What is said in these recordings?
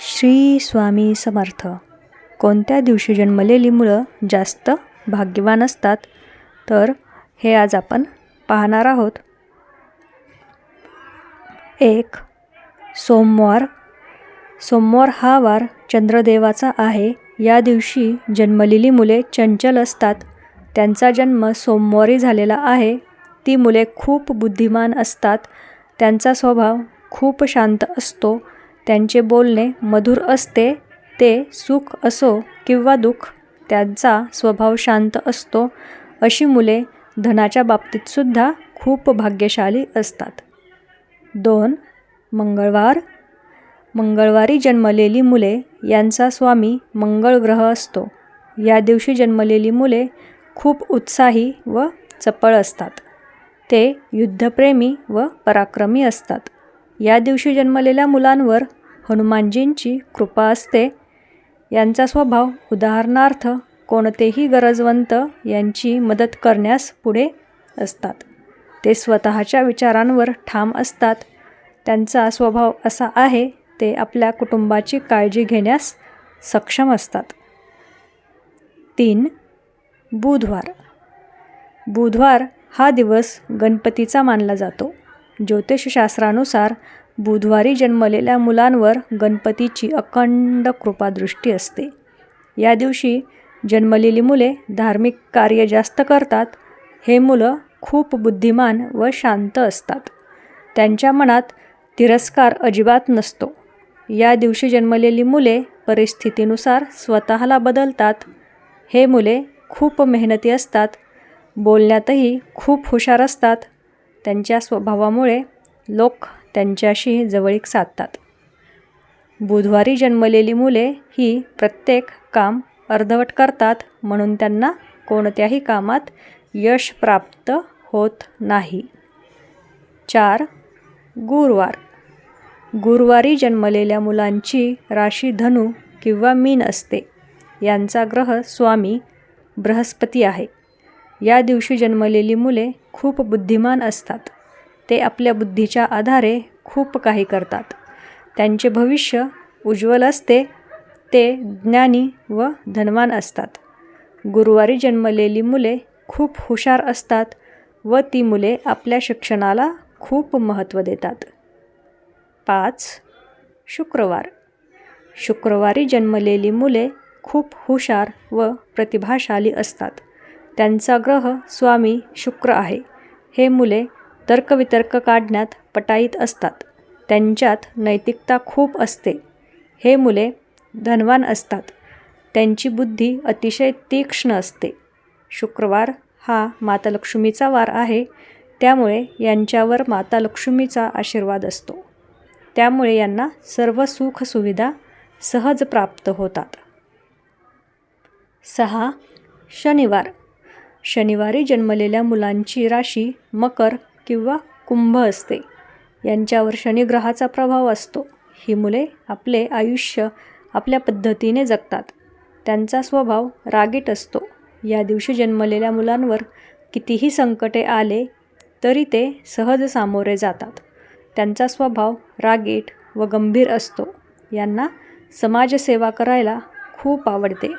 श्री स्वामी समर्थ. कोणत्या दिवशी जन्मलेली मुलं जास्त भाग्यवान असतात? तर हे आज आपण पाहणार आहोत. एक सोमवार. सोमवार हा वार चंद्रदेवाचा आहे. या दिवशी जन्मलेली मुले चंचल असतात. त्यांचा जन्म सोमवारी झालेला आहे. ती मुले खूप बुद्धिमान असतात. त्यांचा स्वभाव खूप शांत असतो. त्यांचे बोलणे मधुर असते ते सुख असो किंवा दुःख त्यांचा स्वभाव शांत असतो. अशी मुले धनाच्या बाबतीतसुद्धा खूप भाग्यशाली असतात. दोन मंगळवार. मंगळवारी जन्मलेली मुले यांचा स्वामी मंगळ ग्रह असतो. या दिवशी जन्मलेली मुले खूप उत्साही व चपळ असतात. ते युद्धप्रेमी व पराक्रमी असतात. या दिवशी जन्मलेल्या मुलांवर हनुमानजींची कृपा असते. यांचा स्वभाव उदाहरणार्थ कोणतेही गरजवंत यांची मदत करण्यास पुढे असतात. ते स्वतःच्या विचारांवर ठाम असतात. त्यांचा स्वभाव असा आहे ते आपल्या कुटुंबाची काळजी घेण्यास सक्षम असतात. तीन बुधवार. बुधवार हा दिवस गणपतीचा मानला जातो. ज्योतिषशास्त्रानुसार बुधवारी जन्मलेल्या मुलांवर गणपतीची अखंड कृपादृष्टी असते. या दिवशी जन्मलेली मुले धार्मिक कार्य जास्त करतात. हे मुलं खूप बुद्धिमान व शांत असतात. त्यांच्या मनात तिरस्कार अजिबात नसतो. या दिवशी जन्मलेली मुले परिस्थितीनुसार स्वतःला बदलतात. हे मुले खूप मेहनती असतात. बोलण्यातही खूप हुशार असतात. त्यांच्या स्वभावामुळे लोक त्यांच्याशी जवळीक साधतात. बुधवारी जन्मलेली मुले ही प्रत्येक काम अर्धवट करतात म्हणून त्यांना कोणत्याही कामात यश प्राप्त होत नाही. चार गुरुवार. गुरुवारी जन्मलेल्या मुलांची राशी धनु किंवा मीन असते. यांचा ग्रह स्वामी बृहस्पती आहे. या दिवशी जन्मलेली मुले खूप बुद्धिमान असतात. ते आपल्या बुद्धीच्या आधारे खूप काही करतात. त्यांचे भविष्य उज्ज्वल असते ते ज्ञानी व धनवान असतात. गुरुवारी जन्मलेली मुले खूप हुशार असतात व ती मुले आपल्या शिक्षणाला खूप महत्त्व देतात. पाच शुक्रवार. शुक्रवारी जन्मलेली मुले खूप हुशार व प्रतिभाशाली असतात. त्यांचा ग्रह स्वामी शुक्र आहे. हे मुले तर्कवितर्क काढण्यात पटाईत असतात. त्यांच्यात नैतिकता खूप असते. हे मुले धनवान असतात. त्यांची बुद्धी अतिशय तीक्ष्ण असते. शुक्रवार हा माता लक्ष्मीचा वार आहे. त्यामुळे यांच्यावर माता लक्ष्मीचा आशीर्वाद असतो. त्यामुळे यांना सर्व सुखसुविधा सहज प्राप्त होतात. सहा. शनिवार. शनिवारी जन्मलेल्या मुलांची राशी मकर किंवा कुंभ असते. यांच्यावर शनिग्रहाचा प्रभाव असतो. ही मुले आपले आयुष्य आपल्या पद्धतीने जगतात. त्यांचा स्वभाव रागीट असतो. या दिवशी जन्मलेल्या मुलांवर कितीही संकटे आले तरी ते सहज सामोरे जातात. त्यांचा स्वभाव रागीट व गंभीर असतो. यांना समाजसेवा करायला खूप आवडते.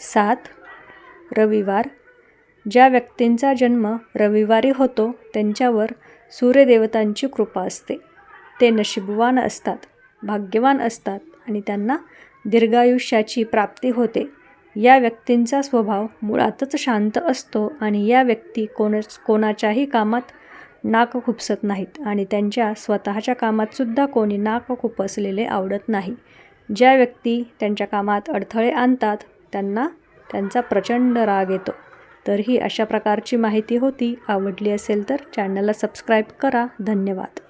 सात रविवार ज्या व्यक्तींचा जन्म रविवारी होतो त्यांच्यावर सूर्यदेवतांची कृपा असते. ते नशीबवान असतात भाग्यवान असतात आणि त्यांना दीर्घायुष्याची प्राप्ती होते. या व्यक्तींचा स्वभाव मुळातच शांत असतो आणि या व्यक्ती कोणच कोणाच्याही कामात नाक खुपसत नाहीत आणि त्यांच्या स्वतःच्या कामातसुद्धा कोणी नाक खुपसलेले आवडत नाही. ज्या व्यक्ती त्यांच्या कामात अडथळे आणतात त्यांना त्यांचा प्रचंड राग येतो. तर ही अशा प्रकारची माहिती होती. आवडली असेल तर चॅनलला सबस्क्राईब करा. धन्यवाद.